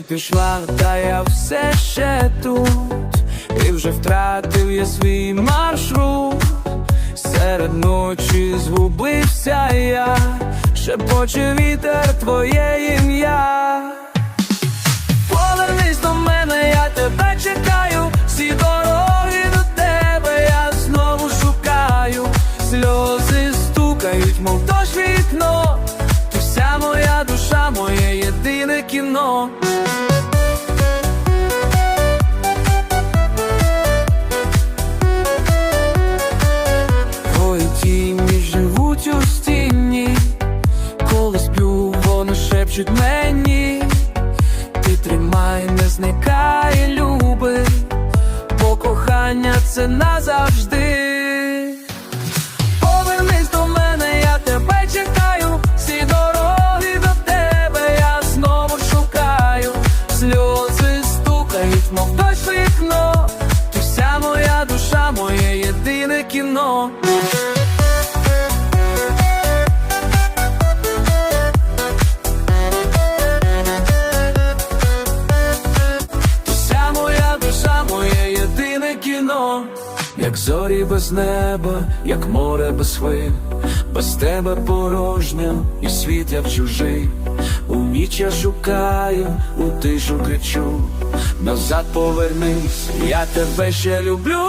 ти пішла, та я все ще тут, і вже втратив я свій маршрут. Серед ночі згубився я, шепоче вітер твоє ім'я. Повернись до мене, я тебе чекаю, всі дороги до тебе я знову шукаю, сльози стукають, мов дощ вікно, ти моє єдине кіно. Твої тіні живуть у стіні, коли сплю, вони шепчуть мені. Ти тримай, не зникай, люби, бо кохання це назавжди. Без неба, як море без хвиль, без тебе порожня, і світ як чужий. У ніч я шукаю, у тишу кричу, назад повернись, я тебе ще люблю.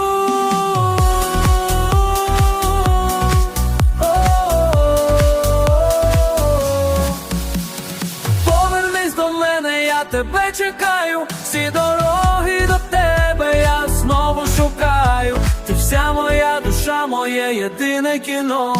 Повернись до мене, я тебе чекаю, всі дороги єдине кіно.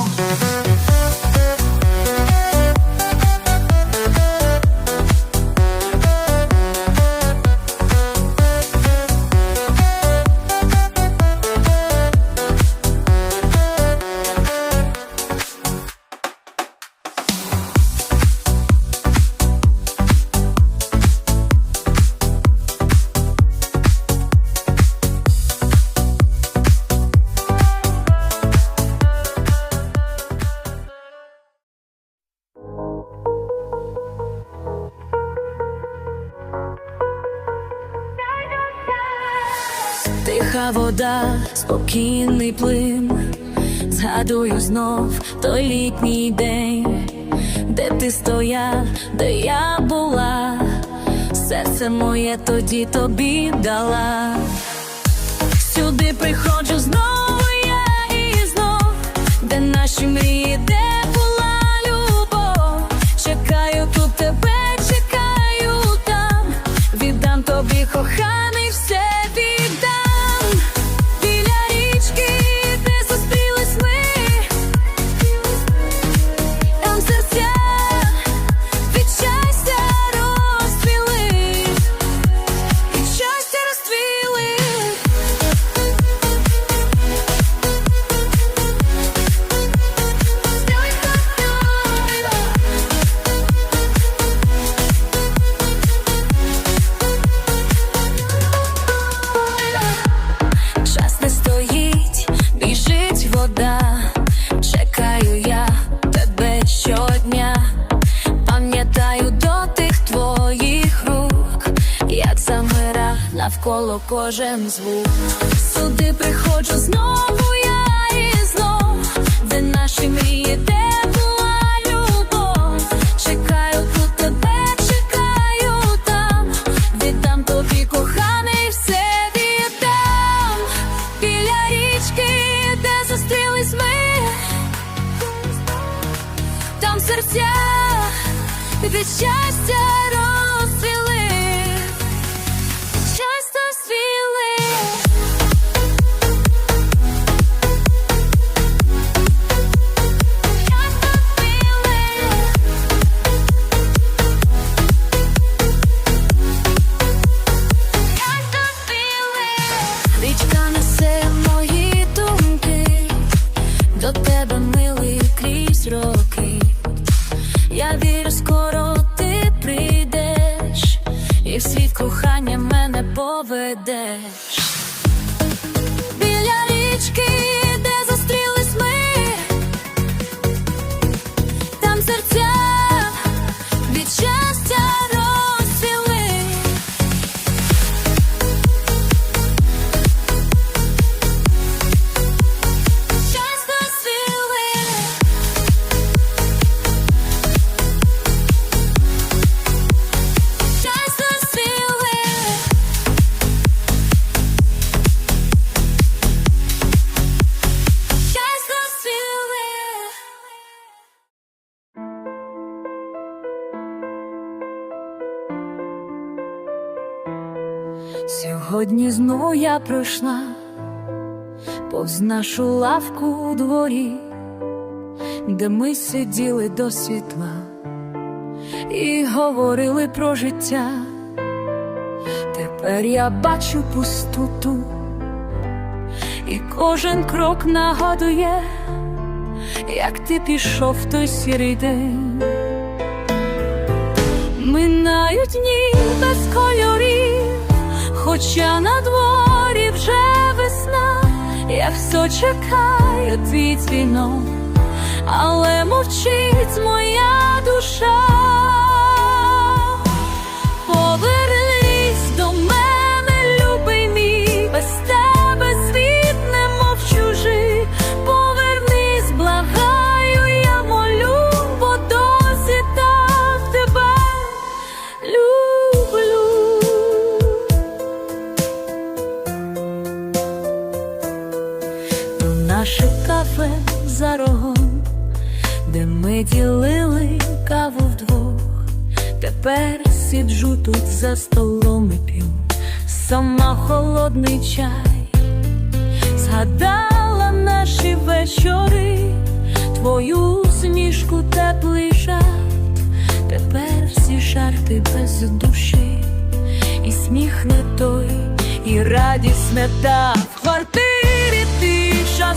Тиха вода, спокійний плин, згадую знов той літній день, де ти стояв, де я була, серце моє тоді тобі дала. Сюди приходжу знову я і знов, де наші мрії, де як навколо кожен звук. Сюди приходжу знову я і знов, де наші мрії, де була любов. Чекаю тут тебе, чекаю там, віддам тобі коханий, все віддам біля річки, де зустрілись ми, там серця від щастя Річка несе мої думки, до тебе милий крізь роки. Я вірю, скоро ти прийдеш, і в кохання мене поведеш. Сьогодні знову я пройшла повз нашу лавку у дворі, де ми сиділи до світла і говорили про життя. Тепер я бачу пустоту, і кожен крок нагадує, як ти пішов в той сірий день. Минають дні без кольорів, хоча на дворі вже весна, я все чекаю твій дзвінок, але мовчить моя душа. Де ми ділили каву вдвох. Тепер сиджу тут за столом і п'ю. Сама холодний чай, згадала наші вечори, твою смішку, теплий жарт, тепер всі жарти без душі, і сміх не той, і радість не та. В квартирі тиша.